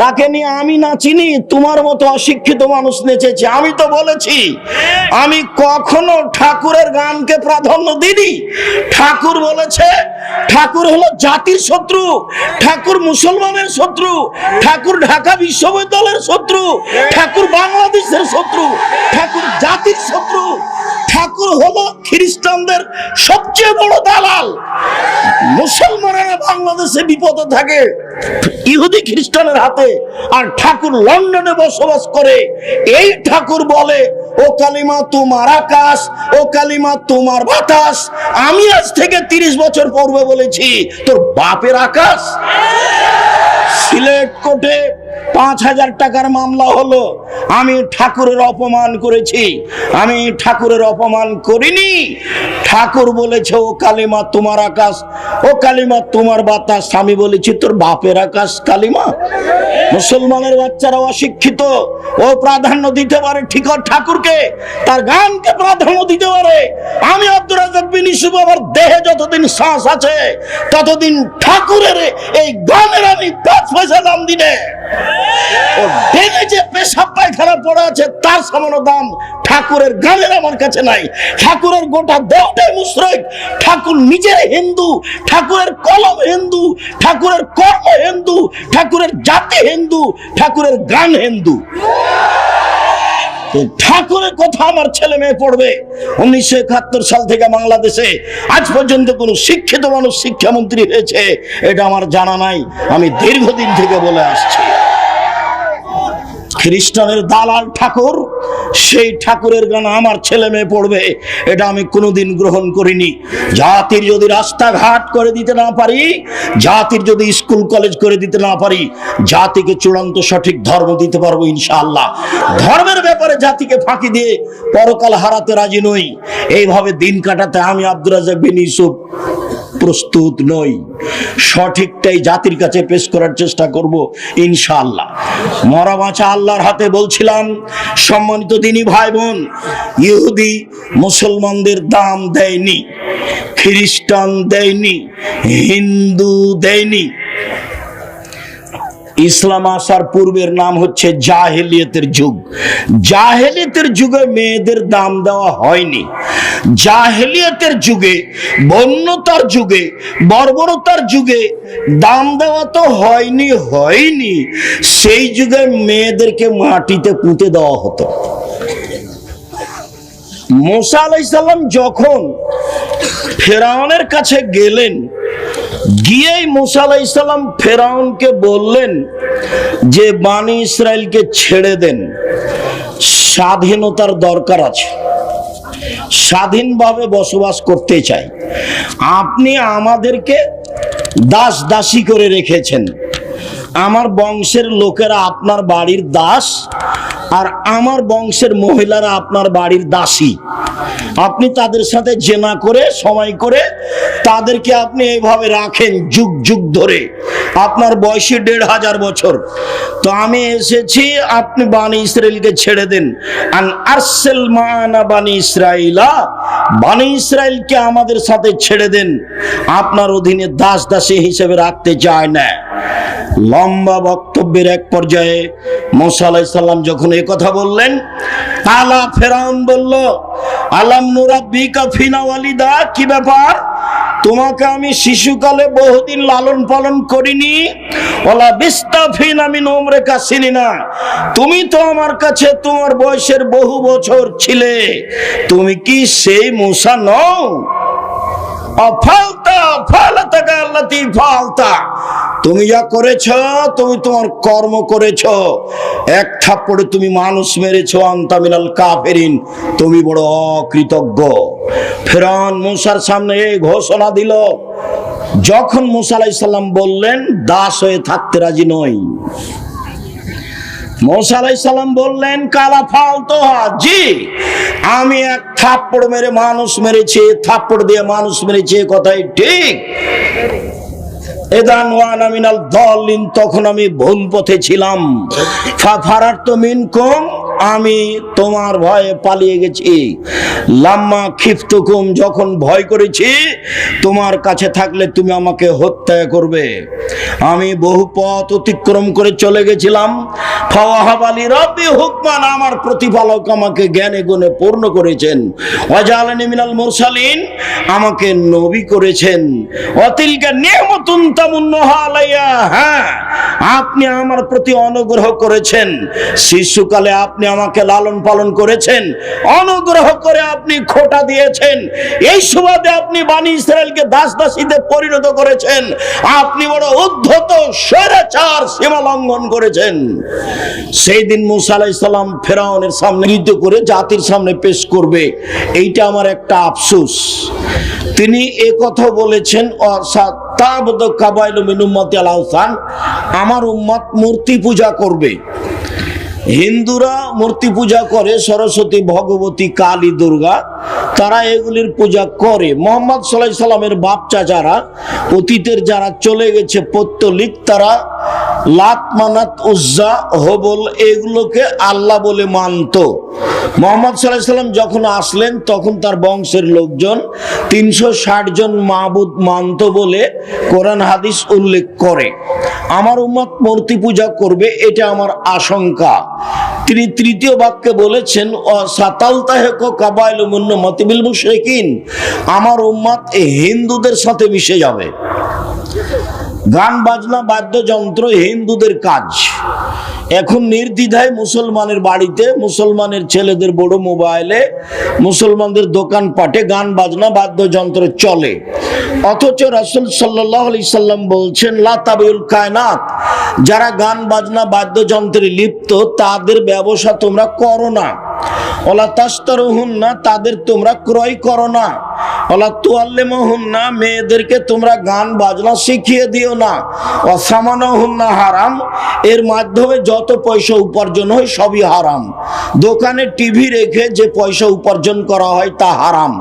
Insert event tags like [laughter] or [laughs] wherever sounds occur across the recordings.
তাকে নিয়ে আমি না চিনি, তোমার মতো অশিক্ষিত মানুষ নেচেছে। আমি তো বলেছি, আমি কখনো ঠাকুরের গানকে প্রাধান্য দিইনি। ঠাকুর বলেছে ঠাকুর হলো জাতির শত্রু, ঠাকুর মুসলমানের শত্রু, ঠাকুর ঢাকা বিশ্ববিদ্যালয়ের শত্রু, ঠাকুর বাংলাদেশের শত্রু, ঠাকুর জাতির শত্রু, ঠাকুর হলো খ্রিস্টানদের সবচেয়ে বড় দালাল। মুসলমানেরা বাংলাদেশে বিপদে থাকে, ইহুদি খ্রিস্টানের হাতে, আর ঠাকুর লন্ডনে বসবাস করে, এই ঠাকুর বলে ও কালিমা তোমার আকাশ, ও কালিমা তোমার বাতাস। আমি আজ থেকে তিরিশ বছর পূর্বে বলেছি, তোর বাপের আকাশ? সিলেট কোর্টে পাঁচ হাজার টাকার মামলা হলো। আমি ঠাকুরের অপমান করেছি। আমি ঠাকুরের অপমান করিনি। ঠাকুর বলেছে, ও কালিমা তোমার আকাশ, ও কালিমা তোমার বাতাস। আমি বলেছি, তোর বাপের আকাশ কালিমা? মুসলমানের বাচ্চারা অশিক্ষিত। ও প্রাধান্য দিতে পারে ঠিকর ঠাকুরকে, তার গানকে প্রাধান্য দিতে পারে। আমি আব্দুর রাজাক বিন ইসুফ দেহে যতদিন শ্বাস আছে, ততদিন ঠাকুরের এই গানের আমি পাঁচ পয়সা দাম দিনে। ও ডেনে যে পেশাব পায়খানা পড়ে আছে, তার সামান্য দাম ঠাকুরের গানের আমার কাছে নাই। ঠাকুরের গোটা দেহটাই মুশ্রিক। ঠাকুর নিজের হিন্দু, ঠাকুরের কলম হিন্দু, ঠাকুরের কর্ম হিন্দু, ঠাকুরের জাতি হিন্দু, ঠাকুরের গান হিন্দু। ঠাকুরের কথা আমার ছেলে মেয়ে পড়বে। উনিশশো একাত্তর সাল থেকে বাংলাদেশে আজ পর্যন্ত কোনো শিক্ষিত মানুষ শিক্ষামন্ত্রী হয়েছে, এটা আমার জানা নাই। আমি দীর্ঘদিন থেকে বলে আসছি। খ্রিস্টানের দালাল ঠাকুর সেই ঠাকুরের গান আমার ছেলে মেয়ে পড়বে, এটা আমি কোনোদিন গ্রহণ করিনি। জাতির যদি রাস্তাঘাট করে দিতে না পারি, জাতির যদি স্কুল, কলেজ করে দিতে না পারি, জাতিকে চূড়ান্ত সঠিক ধর্ম দিতে পারব ইনশাআল্লাহ। ধর্মের ব্যাপারে জাতিকে ফাঁকি দিয়ে পরকাল হারাতে রাজি নই। এইভাবে দিন কাটাতে আমি আব্দুর রাজাক বিন ইউসুফ প্রস্তুত নই। সঠিকটাই জাতির কাছে পেশ করার চেষ্টা করব ইনশাআল্লাহ। মরা বাঁচা আল্লাহর হাতে বলছিলাম, সম্মানিত দিনী ভাই বোন ইহুদি মুসলমানদের দাম দেয়নি, খ্রিস্টান দেয়নি, হিন্দু দেয়নি ইসলাম আসার পূর্বের নাম হচ্ছে জাহেলিয়তের যুগ। জাহেলিয়তের যুগে মেয়েদের দাম দেওয়া হয়নি। জাহেলিয়তের যুগে, বন্যতার যুগে, বর্বরতার যুগে দাম দেওয়া তো হয়নি হয়নি। সেই যুগে মেয়েদেরকে মাটিতে পুঁতে দেওয়া হতো। মোসা আলাইসাল্লাম যখন ফেরাউনের কাছে গেলেন গিয়েই মুসা আলাইসাল্লাম ফেরাউনকে বললেন যে, বানি ইসরায়েলকে ছেড়ে দেন। স্বাধীনতার দরকার আছে। স্বাধীনভাবে বসবাস করতে চাই। আপনি আমাদেরকে দাস দাসী করে রেখেছেন। আমার বংশের লোকেরা আপনার বাড়ির দাস আর আমার বংশের মহিলারা আপনার বাড়ির দাসী। আপনি তাদের সাথে জেনা করে, সময় করে তাদেরকে আপনি এইভাবে রাখেন যুগ যুগ ধরে। আপনার বয়সী দেড় হাজার বছর। তো আমি এসেছি, আপনি বানি ইসরায়েলকে ছেড়ে দেন। বানি ইসরাইলা বানি ইসরায়েলকে আমাদের সাথে ছেড়ে দেন। আপনার অধীনে দাস দাসী হিসেবে রাখতে চায় না। লম্বা বক্তব্যের এক পর্যায়ে মোসা আলাইসাল্লাম যখন এ কথা বললেন আলা ফেরাউন বলল, আলাম নুরাব্বিকা ফিনা ওয়ালিদা, কি ব্যাপার? তোমাকে আমি শিশুকালে বহুদিন লালন পালন করিনি। ওলা বিস্তাফিন আমি নোমরে কাছিনি না তুমি তো আমার কাছে তোমার বয়সের বহু বছর ছিলে। তুমি কি সেই মুসা নও? অফালতা ফালতা গাল্লাতি ফালতা। তুমি যা করেছ, তুমি তোমার কর্ম করেছ। এক থাপ্পড়ে তুমি মানুষ মেরেছ আন্তামিনাল কাফেরিন। তুমি বড় অকৃতজ্ঞ। ফেরান মুসার সামনে এই ঘোষণা দিল, যখন মুসা আলাইসাল্লাম বললেন, দাস হয়ে থাকতে রাজি নই। মোসা আলাইসাল্লাম বললেন, কালা ফালতো জি আমি এক থাপ্পড় মেরে মানুষ মেরেছি, থাপ্পড় দিয়ে মানুষ মেরেছি কথাই ঠিক? এদান ওয়ান আমিনাল দলিন তখন আমি ভুল পথে ছিলাম। [laughs] ফারার তো মিনকুম আমি তোমার ভয়ে পালিয়ে গেছি। লাম্মা খিফতুকুম যখন ভয় করেছি, তোমার কাছে থাকলে তুমি আমাকে হত্যা করবে। আমি বহু পথ অতিক্রম করে চলে গেছিলাম। ফাওয়াহাবালি রব্বি, হুকমান, আমার প্রতিপালক আমাকে জ্ঞানে গুণে পূর্ণ করেছেন। ওয়াজালানি মিনাল মুরসালিন, আমাকে নবী করেছেন। অতিলকা নিয়ামতুন তামুন্নুহা হ্যাঁ আপনি আমার প্রতি অনুগ্রহ করেছেন। শিশুকালে আপনি আমাকে লালন পালন করেছেন, অনুগ্রহ করে আপনি খোটা দিয়েছেন। এই সুবাদে আপনি বাণী ইসরায়েলকে দাস দাসীতে পরিণত করেছেন। আপনি বড় উদ্ধত, স্বৈরাচার সীমা লঙ্ঘন করেছেন। সেই দিন মুসা আলাইসাল্লাম ফেরাউনের সামনে নৃত্য করে জাতির সামনে পেশ করবে। এইটা আমার একটা আফসোস। তিনি কথা বলেছেন অসাতাবদ কাবাইল মিনুম্মতি আলাহসান আমার উম্মত মূর্তি পূজা করবে। হিন্দুরা মূর্তি পূজা করে, সরস্বতী, ভগবতী, কালী, দুর্গা, তারা এগুলির পূজা করে। মোহাম্মদ সাল্লাহ সাল্লামের বাপ চাচারা, অতীতের যারা চলে গেছে পত্তলিক, তারা লাত মানাত উজ্জা হবল, এগুলোকে আল্লাহ বলে মোহাম্মদ যখন আসলেন, তখন তার বংশের লোকজন তিনশো মাহবুদ বলে হাদিস উল্লেখ করে। আমার উম্মত মূর্তি পূজা করবে, এটা আমার আশঙ্কা। তিনি তৃতীয় বাক্যে বলেছেন আমার উম্মত হিন্দুদের সাথে মিশে যাবে। গান, বাজনা, বাদ্যযন্ত্র, হিন্দুদের কাজ। এখন নির্দ্বিধায় মুসলমানের বাড়িতে, মুসলমানের ছেলেদের বড় মোবাইলে, মুসলমানদের দোকানপাটে গান, বাজনা, বাদ্যযন্ত্র চলে। অথচ রাসুল সাল্লাহ সাল্লাম বলছেন লাতাবিউল কায়নাত। যারা গান, বাজনা, বাদ্যযন্ত্রে লিপ্ত, তাদের ব্যবসা তোমরা করো না। ওলা তাস্তারহুন না তাদের তোমরা ক্রয় করো না। ওলা তুয়াল্লেমহুন না মেয়েদেরকে তোমরা গান বাজনা শিখিয়ে দিও না। অসামানহুন না হারাম, এর মাধ্যমে যত পয়সা উপার্জন হয় সবই হারাম। দোকানে টিভি রেখে যে পয়সা উপার্জন করা হয় তা হারাম।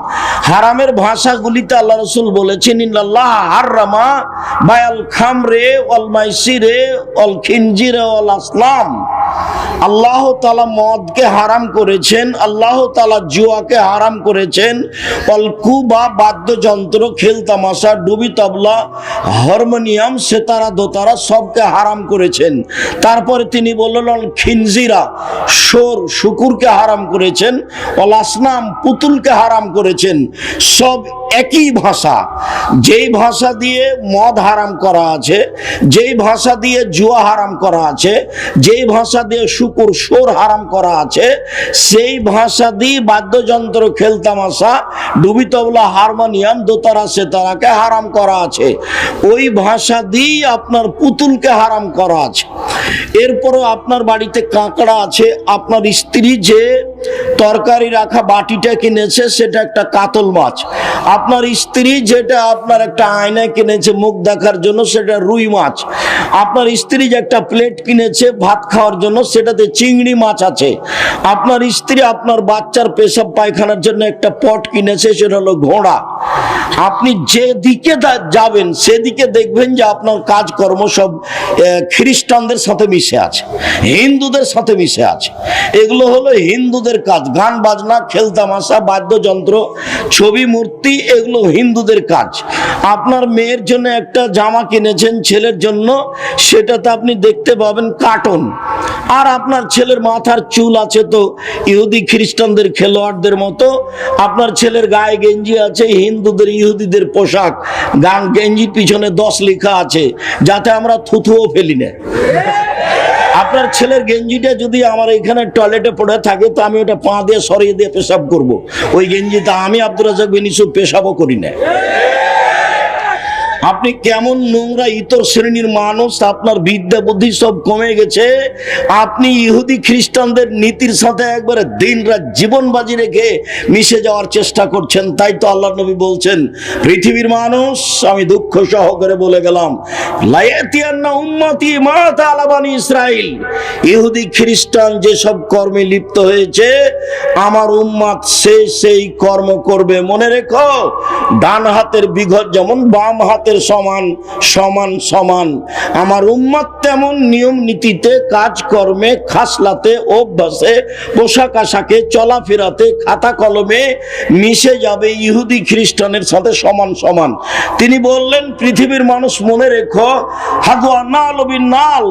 হারামের ভাষাগুলিতে আল্লাহ রসুল বলেছেন ইল্লাল্লাহ হাররামা বায়াল খামরে অল মাইসিরে অল খিনজিরে অল আসলাম। আল্লাহ তালা মদকে হারাম করেছেন, আল্লাহ তালা জুয়াকে হারাম করেছেন। অলকু বা বাদ্যযন্ত্র খেলতামাশা ডুবি তবলা, হারমোনিয়াম, সেতারা, দোতারা সবকে হারাম করেছেন। তারপরে তিনি বললেন খিনজিরা সোর শুকুরকে হারাম করেছেন, অল আসনাম, পুতুলকে হারাম করেছেন। সব একই ভাষা। যেই ভাষা দিয়ে মদ হারাম করা আছে, যেই ভাষা দিয়ে জুয়া হারাম করা আছে, যেই ভাষা দিয়ে শুকুর সোর হারাম করা আছে সেই ভাষা দিয়ে বাদ্যযন্ত্র খেলতামাশা ডুবি তবলা হারমোনিয়াম দোতারা সেতারাকে হারাম করা আছে। ওই ভাষা দিয়ে আপনার পুতুলকে হারাম করা আছে। এরপরও আপনার বাড়িতে কাঁকড়া আছে। আপনার স্ত্রী যে তরকারি রাখা বাটিটা কিনেছে, সেটা একটা কাতল মাছ। আপনার স্ত্রী যেটা আপনার একটা আয়না কিনেছে মুখ দেখার জন্য, সেটা রুই মাছ। আপনার স্ত্রী যে একটা প্লেট কিনেছে ভাত খাওয়ার জন্য, সেটাতে চিংড়ি মাছ আছে। আপনার স্ত্রী আপনার বাচ্চার পেশাব পায়খানার জন্য একটা পট কিনেছে, সেটা হলো ঘোড়া। আপনি যেদিকে যাবেন, সেদিকে দেখবেন যে আপনার কাজকর্ম সব খ্রিস্টানদের সাথে মিশে আছে, হিন্দুদের সাথে মিশে আছে। এগুলো হলো হিন্দুদের কাজ, গান, বাজনা খেলতামাশা বাদ্যযন্ত্র, ছবি, মূর্তি, এগুলো হিন্দুদের কাজ। আপনার মেয়ের জন্য একটা জামা কিনেছেন ছেলের জন্য, সেটাতে আপনি দেখতে পাবেন কার্টন। আর আপনার ছেলের মাথার চুল আছে তো, ইহুদি খ্রিস্টানদের খেলোয়াড়দের মতো। আপনার ছেলের গায়ে গেঞ্জি আছে, হিন্দুদের, ইহুদিদের পোশাক। গান গেঞ্জির পিছনে দশ লেখা আছে, যাতে আমরা থুথুও ফেলি না। আপনার ছেলের গেঞ্জিটা যদি আমার এখানে টয়লেটে পড়ে থাকে, তো আমি ওটা পা দিয়ে সরিয়ে দিয়ে পেশাব করব। ওই গেঞ্জিটা আমি আব্দুল রাজাক বিনিসু পেশাবও করি না আপনি কেমন নোংরা ইতর শ্রেণির মানুষ, আপনার বিদ্যা বুদ্ধি সব কমে গেছে। আপনি ইহুদি খ্রিস্টানদের নীতির সাথে একবারে দিন রাত জীবন বাজি রেখে মিশে যাওয়ার চেষ্টা করছেন, তাই তো আল্লাহ নবী বলছেন, পৃথিবীর মানুষ, আমি দুঃখ সহকারে বলে গেলাম ইসরাইল। ইহুদি খ্রিস্টান যেসব কর্মে লিপ্ত হয়েছে, আমার উম্মাদ সে সেই কর্ম করবে। মনে রেখো, ডান হাতের বিঘত যেমন বাম হাতের উম্মতের সমান সমান সমান। আমার উম্মত তেমন নিয়ম নীতিতে, কাজকর্মে, খাসলাতে, অভ্যাসে, পোশাক আশাকে, চলাফেরাতে, খাতা কলমে মিশে যাবে ইহুদি খ্রিস্টানের সাথে সমান সমান। তিনি বললেন, পৃথিবীর মানুষ মনে রেখো, হাগুয়া নাল নাল,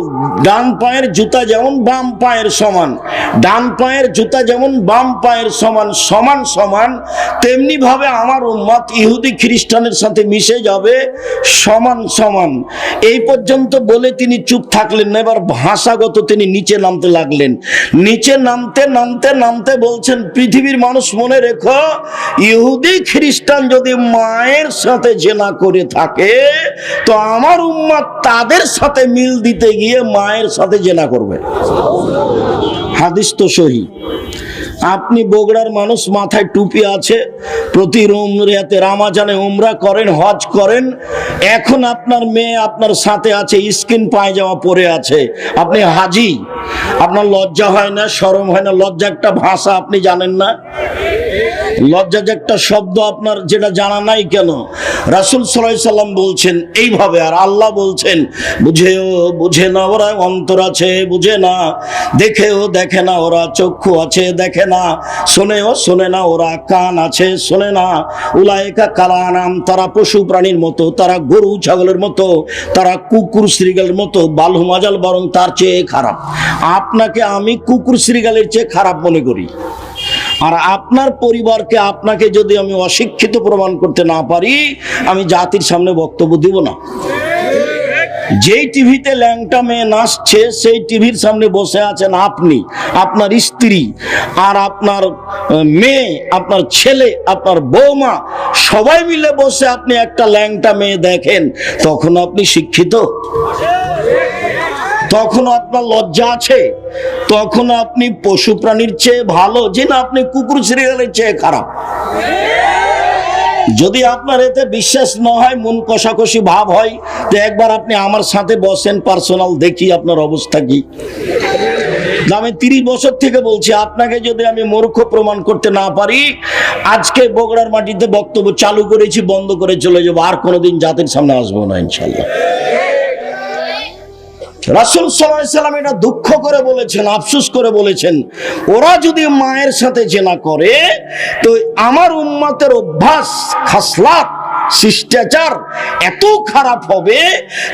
ডান পায়ের জুতা যেমন বাম পায়ের সমান, ডান পায়ের জুতা যেমন বাম পায়ের সমান সমান সমান তেমনি ভাবে আমার উম্মত ইহুদি খ্রিস্টানের সাথে মিশে যাবে সমান সমান। এই পর্যন্ত বলে তিনি চুপ থাকলেন না, এবার ভাষাগত তিনি নিচে নামতে লাগলেন। নিচে নামতে নামতে নামতে বলছেন, পৃথিবীর মানুষ মনে রেখো, ইহুদি, খ্রিস্টান যদি মায়ের সাথে জেনা করে থাকে, তো আমার উম্মত তাদের সাথে মিল দিতে গিয়ে মায়ের সাথে জেনা করবে। হাদিস তো সহি। আপনি বগুড়ার মানুষ, মাথায় টুপি আছে, প্রতি রোমরিয়াতে রামাজানে উমরা করেন, হজ করেন। এখন আপনার মেয়ে আপনার সাথে আছে, স্কিন পায়জামা পরে আছে। আপনি হাজি, আপনার লজ্জা হয় না শরম হয় না, লজ্জা একটা ভাষা আপনি জানেন না। লজ্জা একটা শব্দ আপনার যেটা জানা নাই কেন? রাসুল সাল্লাহ সাল্লাম বলছেন এইভাবে, আর আল্লাহ বলছেন, বুঝেও বুঝে না ওরা অন্তর আছে, বুঝে না। দেখেও দেখে না ওরা চক্ষু আছে, দেখে না। শোনেও শোনে না ওরা কান আছে, শোনে না। উলায়কা কালা নাম তারা পশু প্রাণীর মতো, তারা গরু ছাগলের মতো, তারা কুকুর শ্রীগালের মতো বালু মাজাল বরং তার চেয়ে খারাপ। আপনাকে আমি কুকুর শ্রীগালের চেয়ে খারাপ মনে করি। আর আপনার পরিবারকে আপনাকে যদি আমি অশিক্ষিত প্রমাণ করতে না পারি, আমি জাতির সামনে বক্তব্য দিব না। যেই টিভিতে ল্যাংটা মেয়ে নাচছে, সেই টিভির সামনে বসে আছেন আপনি, আপনার স্ত্রী, আর আপনার মেয়ে, আপনার ছেলে, আপনার বৌমা, সবাই মিলে বসে আপনি একটা ল্যাংটা মেয়ে দেখেন, তখন আপনি শিক্ষিত। তখন আপনার লজ্জা আছে। তখন আপনি পশু প্রাণীর চেয়ে ভালো। যে না, আপনি কুকুর সিরিয়ালের চেয়ে খারাপ। যদি আপনার এতে বিশ্বাস না হয়, মন কষাকষি ভাব হয়, তো একবার আপনি আমার সাথে বসেন পার্সোনাল দেখি আপনার অবস্থা কি। আমি তিরিশ বছর থেকে বলছি, আপনাকে যদি আমি মূর্খ প্রমাণ করতে না পারি, আজকে বগুড়ার মাটিতে বক্তব্য চালু করেছি, বন্ধ করে চলে যাব। আর কোনোদিন জাতির সামনে আসব না ইনশাল্লাহ রাসুল সাল্লাম এটা দুঃখ করে বলেছেন, আফসুস করে বলেছেন। ওরা যদি মায়ের সাথে জেনা করে, তো আমার উম্মাতের অভ্যাস, খাসলাত শিষ্টাচার এত খারাপ হবে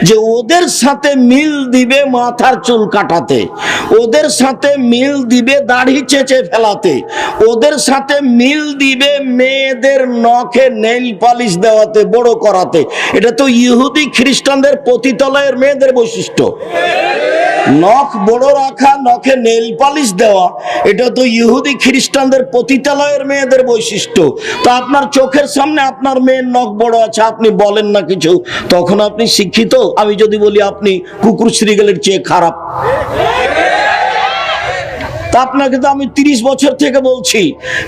যে ওদের সাথে মিল দিবে মাথার চুল কাটাতে, ওদের সাথে মিল দিবে দাড়ি চেঁচে ফেলাতে, ওদের সাথে মিল দিবে মেয়েদের নখে নেইল পালিশ দেওয়াতে, বড় করাতে। এটা তো ইহুদি খ্রিস্টানদের পতিতলয়ের মেয়েদের বৈশিষ্ট্য। নখ বড় রাখা, নখে নেল পালিশ দেওয়া, এটা তো ইহুদি খ্রিস্টানদের পতিতালয়ের মেয়েদের বৈশিষ্ট্য। তো আপনার চোখের সামনে আপনার মেয়ের নখ বড় আছে, আপনি বলেন না কিছু। তখন আপনি শিক্ষিত? আমি যদি বলি আপনি কুকুর শ্রীগেলের চেয়ে খারাপ। তা আপনাকে তো আমি তিরিশ বছর থেকে বলছি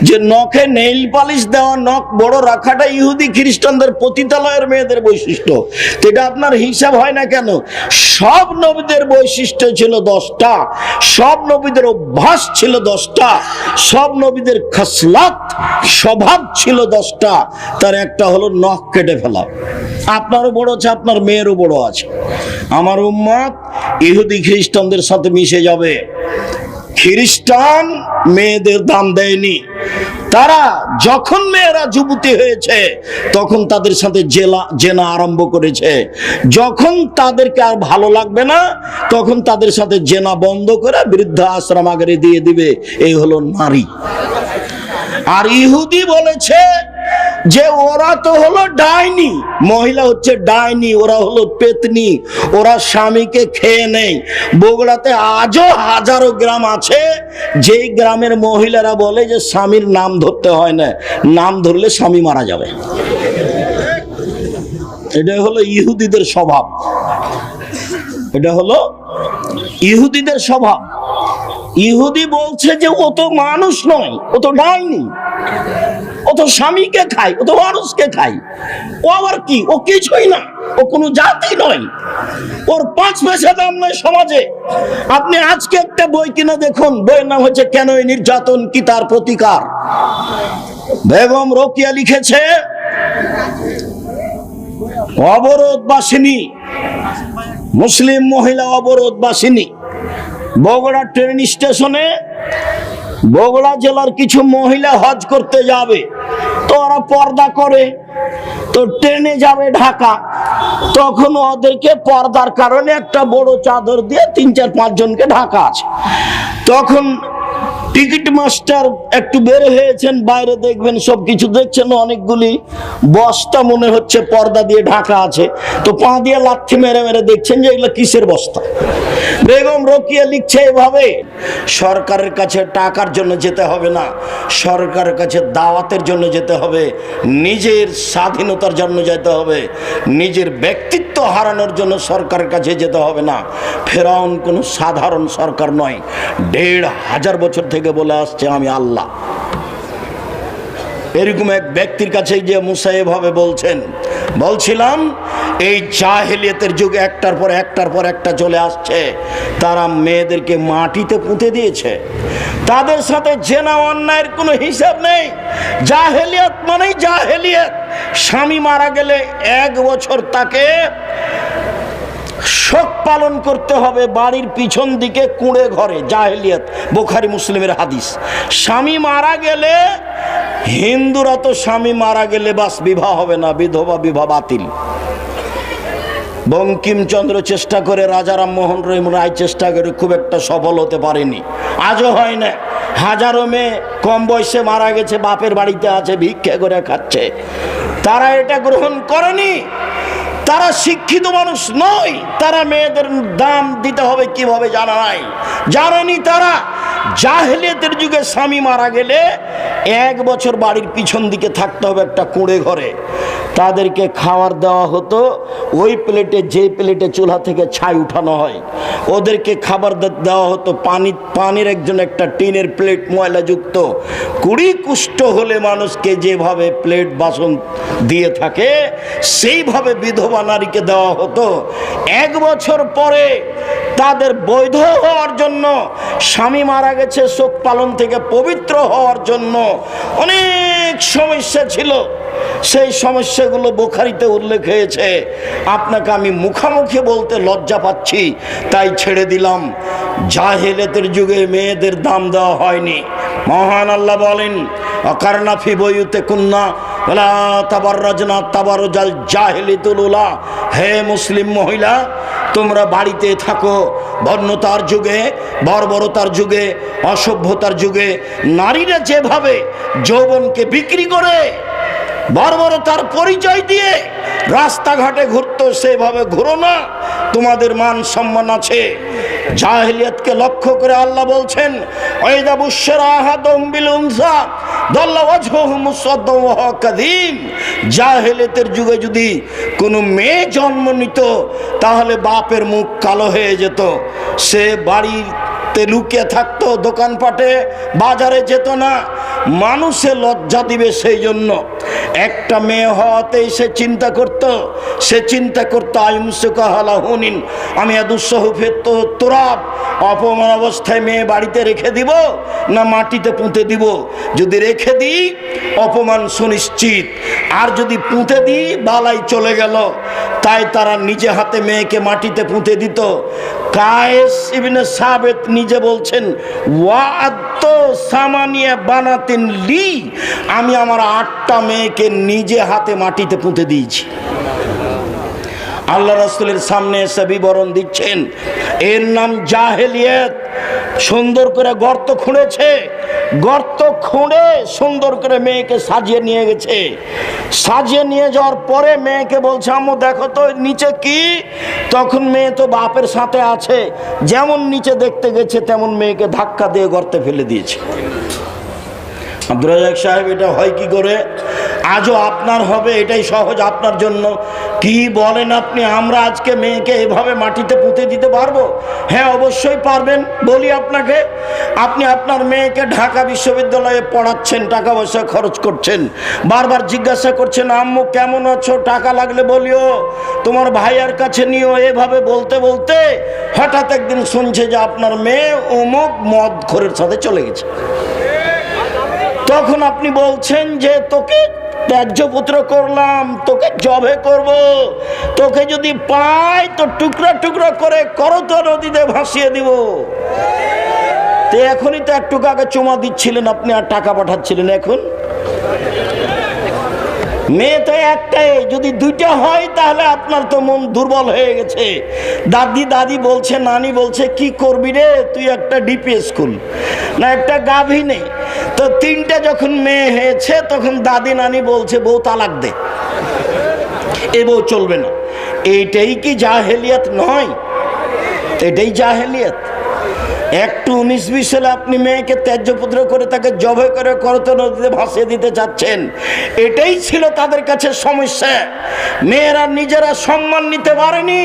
যে নখে নেইল পালিশ দেওয়া নখ বড় রাখাটা ইহুদি খ্রিস্টানদের পতিতালয়ের মেয়েদের বৈশিষ্ট্য। তো এটা আপনার হিসাব হয় না কেন? সব নবীদের বৈশিষ্ট্য ছিল দশটা, সব নবীদের অভ্যাস ছিল দশটা, সব নবীদের খসলাত স্বভাব ছিল দশটা। তার একটা হলো নখ কেটে ফেলা। আপনারও বড় আছে, আপনার মেয়েরও বড় আছে। আমার উম্মত ইহুদি খ্রিস্টানদের সাথে মিশে যাবে। খ্রিস্টান মেয়েদের দাম দেয়নি। তারা যখন মেয়েরা যুবতী হয়েছে, তখন তাদের সাথে জেলা, জেনা আরম্ভ করেছে। যখন তাদেরকে আর ভালো লাগবে না, তখন তাদের সাথে জেনা বন্ধ করে বৃদ্ধা আশ্রম দিয়ে দিবে। এই হলো নারী। আর ইহুদি বলেছে যে ওরা তো হলো ডাইনি, মহিলা হচ্ছে ডাইনি, ওরা হলো পেতনি, ওরা স্বামীকে খেয়ে নেই। বগুড়াতে আজও হাজারো গ্রাম আছে, যেই গ্রামের মহিলারা বলে যে স্বামীর নাম ধরতে হয় না, নাম ধরলে স্বামী মারা যাবে। এটা হলো ইহুদিদের স্বভাব। এটা হলো ইহুদিদের স্বভাব। ইহুদি বলছে যে ও তো মানুষ নয়, ও তো ডাইনি। ও তো স্বামীকে খায় ও তো মানুষকে খায়। ও আবার কি? ও কিছুই না। ও কোনো জাতি নয়। ওর পাঁচ পয়সা দাম নয় সমাজে। আপনি আজকে একটা বই কিনে দেখুন। বইয়ের নাম হচ্ছে, কেন নির্যাতন কি তার প্রতিকার? বেগম রোকিয়া লিখেছে, অবরোধবাসিনী, মুসলিম মহিলা অবরোধবাসিনী, বগুড়া ট্রেন স্টেশনে বগুড়া জেলার কিছু মহিলা হজ করতে যাবে। তো ওরা পর্দা করে, তো ট্রেনে যাবে ঢাকা। তখন ওদেরকে পর্দার কারণে একটা বড় চাদর দিয়ে তিন চার পাঁচ জনকে ঢাকা আছে। তখন টিকিট মাস্টার একটু বের হয়েছেন, বাইরে দেখবেন সব কিছু দেখছেন, অনেকগুলি বস্তা মনে হচ্ছে পর্দা দিয়ে ঢাকা আছে। তো পা দিয়ে লাথি মেরে মেরে দেখছেন যে এগুলো কিসের বস্তা? বেগম রকিয়া লিখছে এভাবে, সরকারের কাছে টাকার জন্য যেতে হবে না, সরকারের কাছে দাওয়াতের জন্য যেতে হবে, নিজের স্বাধীনতার জন্য যেতে হবে, নিজের ব্যক্তিত্ব হারানোর জন্য সরকারের কাছে যেতে হবে না। ফেরাউন কোনো সাধারণ সরকার নয়, দেড় হাজার বছর থেকে বলে আসছে, আমি আল্লাহ। এরকম এক ব্যক্তির কাছে যে মুসা এভাবে বলছেন, বলছিলাম, এই জাহেলিয়তের যুগ একটার পর একটার পর একটা চলে আসছে। তারা মেয়েদেরকে মাটিতে পুঁতে দিয়েছে। তাদের সাথে জেনা অন্যায়ের কোনো হিসাব নেই। জাহেলিয়ত মানেই জাহেলিয়ত। স্বামী মারা গেলে এক বছর তাকে শোক পালন করতে হবে বাড়ির পিছন দিকে কুঁড়ে ঘরে, জাহেলিয়াত, বোখারি, মুসলিমের হাদিস। স্বামী মারা গেলে, হিন্দুরা তো স্বামী মারা গেলে বাস বিবাহ হবে না, বিধবা বিবাহ বাতিল। বঙ্কিমচন্দ্র চেষ্টা করে রাজা রামমোহন রহিম রায় চেষ্টা করে, খুব একটা সফল হতে পারেনি। আজও হয় না। হাজারো মেয়ে কম বয়সে মারা গেছে, বাপের বাড়িতে আছে, ভিক্ষে করে খাচ্ছে। তারা এটা গ্রহণ করেনি। তারা শিক্ষিত মানুষ নয় তারা মেয়েদের দাম দিতে হবে কীভাবে জানা নাই। জানেনি তারা জাহেলিয়তের যুগে স্বামী মারা গেলে এক বছর বাড়ির পিছন দিকে থাকতে হবে একটা কুঁড়ে ঘরে। তাদেরকে খাবার দেওয়া হতো, ওই প্লেটে যে প্লেটে চুলা থেকে ছাই উঠানো হয়, ওদেরকে খাবার দেওয়া হতো। পানি পানির একজন একটা টিনের প্লেট ময়লাযুক্ত কুড়ি কুষ্ঠ হলে মানুষকে যেভাবে প্লেট বাসন দিয়ে থাকে, সেইভাবে বিধবা নারীকে দেওয়া হতো। এক বছর পরে তাদের বৈধ হওয়ার জন্য, স্বামী মারা গেছে শোক পালন থেকে পবিত্র হওয়ার জন্য। অনেক সমস্যা ছিল। সেই সমস্যাগুলো বোখারিতে উল্লেখ হয়েছে। আপনাকে আমি মুখামুখি বলতে লজ্জা পাচ্ছি, তাই ছেড়ে দিলাম। জাহেলেতের যুগে মেয়েদের দাম দেওয়া হয়নি। মহান আল্লাহ বলেন অকারনাফি বইতে কুন্না তাবার রাজনা তাবার জাল জাহেলিতুলা হে মুসলিম মহিলা তোমরা বাড়িতে থাকো। বর্ণতার যুগে, বর্বরতার যুগে, অসভ্যতার যুগে, নারীরা যেভাবে যৌবনকে বিক্রি করে, বর্বরতার পরিচয় দিয়ে রাস্তাঘাটে ঘুরতো, সেভাবে ঘুরো না। তোমাদের মান সম্মান আছে। জাহিলিয়াতকে লক্ষ্য করে আল্লাহ বলছেন ওয়াইদা বুশরা কাযীম। যুগে যদি কোনো মেয়ে জন্ম নিত, তাহলে বাপের মুখ কালো হয়ে যেত। সে বাড়িতে লুকিয়ে থাকতো, দোকানপাটে, বাজারে যেত না। মানুষে লজ্জা দিবে সেই জন্য একটা মেয়ে হওয়াতেই সে চিন্তা করত, সে চিন্তা করতো আইমসুকাহালা হুনিন, আমি দুঃসহুফে তো তোরাব, অপমান অবস্থায় মেয়ে বাড়িতে রেখে দিব না মাটিতে পুঁতে দিব? যদি রেখে দিই, অপমান সুনিশ্চিত। আর যদি পুঁতে দিই, বালাই চলে গেল। তাই তারা নিজে হাতে মেয়েকে মাটিতে পুঁতে দিত। কায়েস ইবনে সাবেত নিজে বলছেন ওয়াদ্দ সামানিয়া বানাতেন লি, আমি আমার আটটা মেয়েকে নিজে হাতে মাটিতে পুঁতে দিয়েছি। আল্লাহ রাসূলের সামনে এসে বিবরণ দিচ্ছেন, এর নাম জাহেলিয়াত। সুন্দর করে গর্ত খুঁড়েছে, গর্ত খুঁড়ে সুন্দর করে মেয়েকে সাজিয়ে নিয়ে গেছে। সাজিয়ে নিয়ে যাওয়ার পরে মেয়েকে বলছে, আম্মু, দেখো তো, নিচে কি? তখন মেয়ে তো বাপের সাথে আছে, যেমন নিচে দেখতে গেছে, তেমন মেয়েকে ধাক্কা দিয়ে গর্তে ফেলে দিয়েছে। আব্দুল সাহেব, এটা হয় কি করে? আজও আপনার হবে, এটাই সহজ আপনার জন্য। কি বলেন আপনি? আমরা আজকে মেয়েকে এভাবে মাটিতে পুঁতে দিতে পারব? হ্যাঁ অবশ্যই পারবেন। বলি আপনাকে, আপনি আপনার মেয়েকে ঢাকা বিশ্ববিদ্যালয়ে পড়াচ্ছেন, টাকা পয়সা খরচ করছেন। বারবার জিজ্ঞাসা করছেন, আম্মু, কেমন আছো? টাকা লাগলে বলিও। তোমার ভাইয়ার কাছে নিও। এভাবে বলতে বলতে হঠাৎ একদিন শুনছে যে আপনার মেয়ে অমুক মদ খোরের সাথে চলে গেছে। তখন আপনি বলছেন যে, তোকে ত্যায্য পুত্র করলাম, তোকে জবে করব। তোকে যদি পাই, তো টুকরা টুকরা করে করত নদীতে ভাসিয়ে দিব। তো এখনই তো একটু আগে চুমা দিচ্ছিলেন, আপনি আর টাকা পাঠাচ্ছিলেন, এখন? মেয়ে তো একটাই যদি দুইটা হয়, তাহলে আপনার তো মন দুর্বল হয়ে গেছে। দাদি দাদি বলছে, নানি বলছে, কি করবি রে? তুই একটা ডিপি স্কুল, না একটা গাভী নেই। তো তিনটা যখন মেয়ে হয়েছে, তখন দাদি, নানি বলছে, বউ তালাক দে। এ বউ চলবে না। এইটাই কি জাহেলিয়াত নয়? এটাই জাহেলিয়াত। একটু উনিশ বিশ সালে আপনি মেয়েকে ত্যায্যপুত্র করে তাকে জবে করে করত নদীতে ভাসিয়ে দিতে চাচ্ছেন, এটাই ছিল তাদের কাছে সমস্যা। মেয়েরা নিজেরা সম্মান নিতে পারেনি।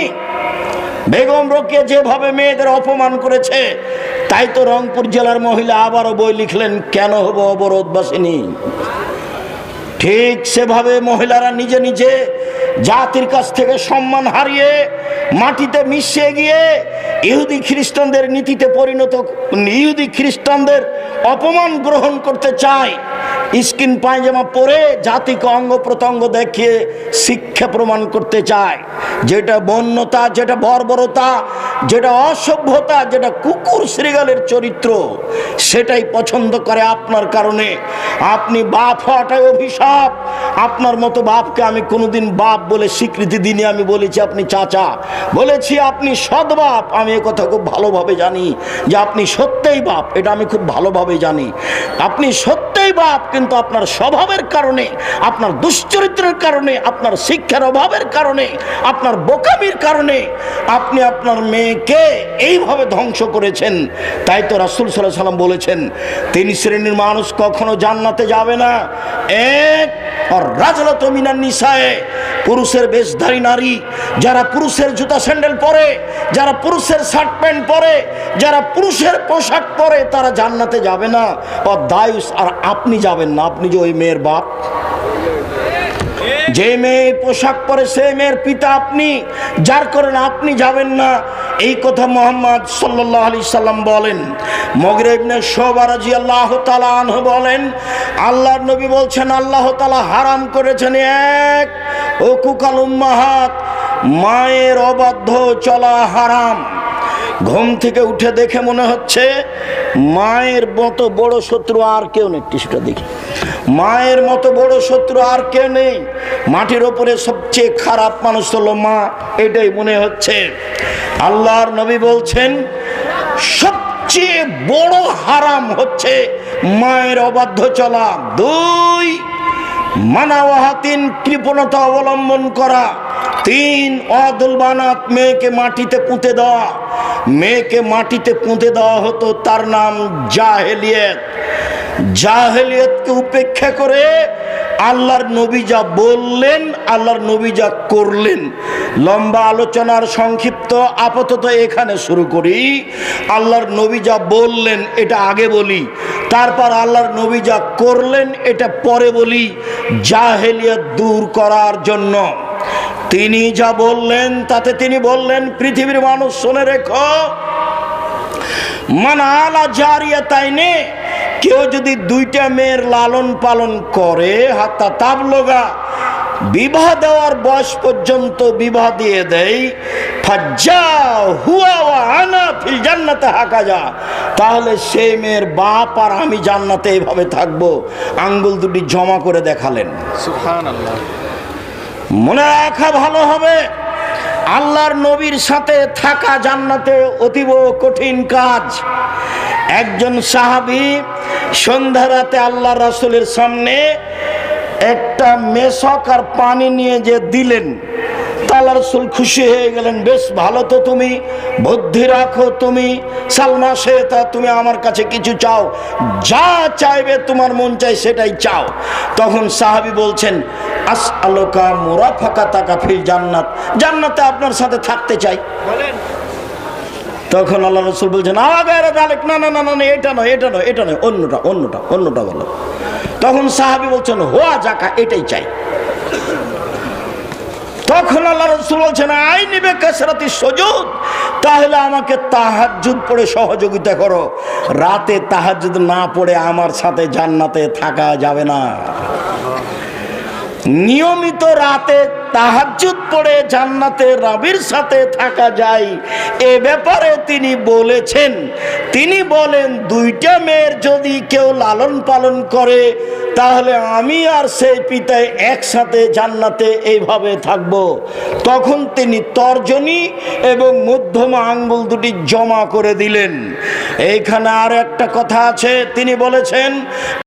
বেগম রোকেয়া যেভাবে মেয়েদের অপমান করেছে, তাই তো রংপুর জেলার মহিলা আবারও বই লিখলেন, কেন হব অবরোধবাসিনী? ঠিক সেভাবে মহিলারা নিজে নিজে জাতির কাছ থেকে সম্মান হারিয়ে মাটিতে মিশিয়ে গিয়ে ইহুদি খ্রিস্টানদের নীতিতে পরিণত ইহুদি খ্রিস্টানদের অপমান গ্রহণ করতে চায়। স্কিন পায়জামা পরে জাতিকে অঙ্গ প্রত্যঙ্গ দেখিয়ে শিক্ষা প্রমাণ করতে চায়। যেটা বন্যতা, যেটা বর্বরতা, যেটা অসভ্যতা, যেটা কুকুর শ্রীগালের চরিত্র, সেটাই পছন্দ করে আপনার কারণে। আপনি বাপ হওয়াটাই অভিশাপ। আপনার মতো বাপকে আমি কোনোদিন বাপ বলে স্বীকৃতি দিনে আমি বলেছি আপনি চাচা। বলেছি আপনি সদবাপ আমি কথা খুব ভালোভাবে জানি যে আপনি সত্যই বাপ, এটা আমি খুব ভালোভাবে জানি। আপনি সত্যই বাপ কিন্তু আপনার স্বভাবের কারণে, আপনার দুশ্চরিত্রের কারণে, আপনার শিক্ষার অভাবের কারণে, আপনার বোকামির কারণে আপনি আপনার মেয়েকে এইভাবে ধ্বংস করেছেন। তাই তো রাসুল সাল্লাহ সাল্লাম বলেছেন, তিন শ্রেণির মানুষ কখনো জান্নাতে যাবে না। এক রাজলত মিনার নিশায় পুরুষের বেশধারী নারী, যারা পুরুষের জুতা স্যান্ডেল পরে, যারা পুরুষের শার্ট প্যান্ট পরে, যারা পুরুষের পোশাক পরে, তারা জান্নাতে যাবে না। দায়ুস আর আপনি যাবেন না, আপনি যে ওই মেয়ের বাপ। যে মেয়ে পোশাক পরে সেই মেয়ের পিতা আপনি, যার করেন আপনি যাবেন না। এই কথা মোহাম্মদ সাল্লাম বলেন। আল্লাহ বলেন, আল্লাহর নবী বলছেন, আল্লাহ তালা হারাম করেছেন এক, ও কুকাল মায়ের অবাধ্য চলা হারাম। ঘুম থেকে উঠে দেখে মনে হচ্ছে মায়ের মতো বড় শত্রু আর কেউ নেই টিস্যুটা দেখি। মায়ের মতো বড় শত্রু আর কেউ নেই। মাটির ওপরে সবচেয়ে খারাপ মানুষ হলো মা, এটাই মনে হচ্ছে। আল্লাহর নবী বলছেন, সবচেয়ে বড় হারাম হচ্ছে মায়ের অবাধ্য চলা। দুই, মানাওয়াহাতিন কৃপণতা অবলম্বন করা। তিন অদুল বানাত মেয়েকে মাটিতে পুঁতে দেওয়া। মেয়েকে মাটিতে পুঁতে দেওয়া হতো, তার নাম জাহেলিয়ত। জাহেলিয়তকে উপেক্ষা করে আল্লাহর নবী যা বললেন, আল্লাহর নবী যা করলেন। লম্বা আলোচনার সংক্ষিপ্ত আপাতত এখানে শুরু করি। আল্লাহর নবী যা বললেন, এটা আগে বলি। তারপর আল্লাহর নবী যা করলেন, এটা পরে বলি। জাহেলিয়ত দূর করার জন্য। তিনি যা বললেন, তাতে তিনি বললেন, পৃথিবীর মানুষ শুনে রেখো। মানালা জারিয়া তাইনে কেউ যদি দুইটা মেয়ের লালন পালন করে হাতা তাবলোগা, বিবাহ দেওয়ার বয়স পর্যন্ত বিবাহ দিয়ে দেয় তাহলে সেই মেয়ের বাপ আর আমি জান্নাতে এইভাবে থাকব। আঙ্গুল দুটি জমা করে দেখালেন। সুবহান আল্লাহ মনে রাখা ভালো হবে। আল্লাহর নবীর সাথে থাকা জান্নাতে অতীব কঠিন কাজ। একজন সাহাবি সন্ধ্যা রাতে আল্লাহ রাসুলের সামনে একটা মেশক আর পানি নিয়ে যে দিলেন তাল্লা রসুল খুশি হয়ে গেলেন বেশ ভালো তো তুমি বুদ্ধি রাখো তুমি সালমা শেতা তুমি আমার কাছে কিছু চাও যা চাইবে তোমার মন চাই সেটাই চাও। তখন সাহাবি বলছেন আস আলোকা মোরা ফাঁকা তাকা ফিল জান্নাত জান্নাতে আপনার সাথে থাকতে চাই। তখন আল্লাহ রসুল বলছেন না না না না না, এটা নয় এটা নয় এটা নয় অন্যটা অন্যটা অন্যটা বলো। তখন সাহাবি বলছেন হোয়া জাকা এটাই চাই। তখন আল্লাহ রসুল বলছেন, আই নিবে কেসরাতি সজুদ, তাহলে আমাকে তাহাজুদ পড়ে সহযোগিতা করো। রাতে তাহাজুদ না পড়ে আমার সাথে জান্নাতে থাকা যাবে না। নিয়মিত রাতে তাহাজ্জুদ পড়ে জান্নাতে রবির সাথে থাকা যায়। এ ব্যাপারে তিনি বলেছেন, তিনি বলেন, দুইটা মেয়ের যদি কেউ লালন পালন করে, তাহলে আমি আর সেই পিতায় একসাথে জান্নাতে এইভাবে থাকব। তখন তিনি তর্জনী এবং মধ্যমা আঙ্গুল দুটি জমা করে দিলেন। এইখানে আর একটা কথা আছে, তিনি বলেছেন